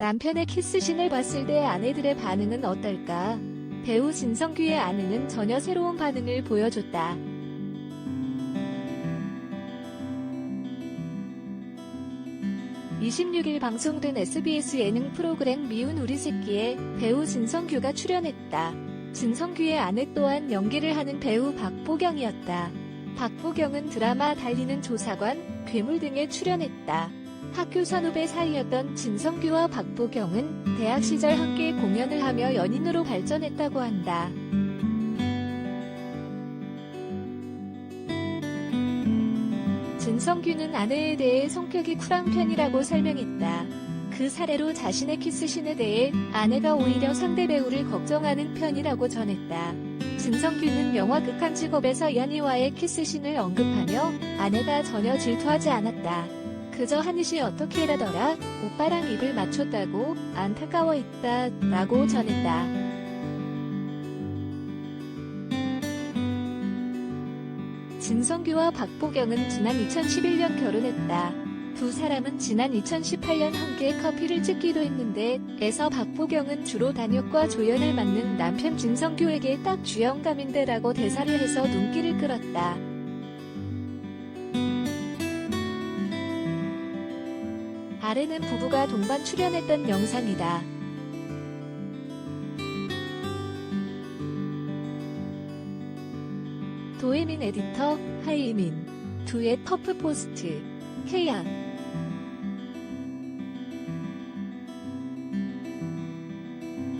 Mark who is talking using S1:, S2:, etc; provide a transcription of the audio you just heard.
S1: 남편의 키스신을 봤을 때 아내들의 반응은 어떨까? 배우 진성규의 아내는 전혀 새로운 반응을 보여줬다. (26일) 방송된 SBS 예능 프로그램 미운 우리 새끼에 배우 진성규가 출연했다. 진성규의 아내 또한 연기를 하는 배우 박보경이었다. 박보경은 드라마 달리는 조사관, 괴물 등에 출연했다. 학교 선후배 사이였던 진성규와 박보경은 대학 시절 함께 공연을 하며 연인으로 발전했다고 한다. 진성규는 아내에 대해 성격이 쿨한 편이라고 설명했다. 그 사례로 자신의 키스신에 대해 아내가 오히려 상대 배우를 걱정하는 편이라고 전했다. 진성규는 영화 극한 직업에서 연희와의 키스신을 언급하며 아내가 전혀 질투하지 않았다. 그저 한이씨 어떻게 이러더라 오빠랑 입을 맞췄다고 안타까워했다 라고 전했다. 진성규와 박보경은 지난 2011년 결혼했다. 두 사람은 지난 2018년 함께 커피를 찍기도 했는데 에서 박보경은 주로 단역과 조연을 맡는 남편 진성규에게 딱 주영감인데 라고 대사를 해서 눈길을 끌었다. 아래는 부부가 동반 출연했던 영상이다. 도혜민 에디터, 하이민, 두의 퍼프 포스트, 케양